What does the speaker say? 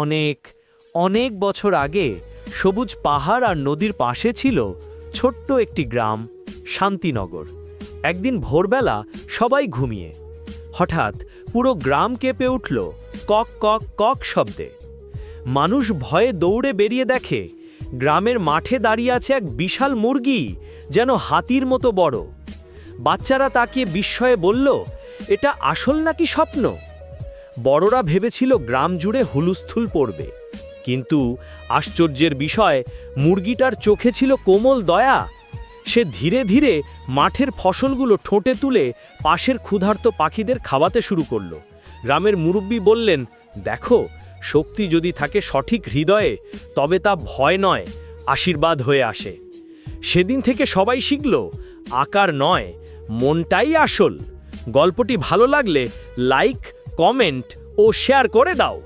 অনেক অনেক বছর আগে সবুজ পাহাড় আর নদীর পাশে ছিল ছোট্ট একটি গ্রাম, শান্তিনগর। একদিন ভোরবেলা সবাই ঘুমিয়ে। হঠাৎ পুরো গ্রাম কেঁপে উঠল কক কক কক শব্দে। মানুষ ভয়ে দৌড়ে বেরিয়ে দেখে গ্রামের মাঠে দাঁড়িয়ে আছে এক বিশাল মুরগি যেন হাতির মতো বড়। বাচ্চারা তাকিয়ে বিস্ময়ে বলল, এটা আসল নাকি স্বপ্ন? বড়রা ভেবেছিল গ্রাম জুড়ে হুলুস্থুল পড়বে। কিন্তু আশ্চর্যের বিষয়, মুরগিটার চোখে ছিল কোমল দয়া। সে ধীরে ধীরে মাঠের ফসলগুলো ঠোঁটে তুলে পাশের ক্ষুধার্ত পাখিদের খাওয়াতে শুরু করল। গ্রামের মুরব্বী বললেন, দেখো, শক্তি যদি থাকে সঠিক হৃদয়ে, তবে তা ভয় নয়, আশীর্বাদ হয়ে আসে। সেদিন থেকে সবাই শিখল, আকার নয়, মনটাই আসল। গল্পটি ভালো লাগলে লাইক কমেন্ট ও শেয়ার করে দাও।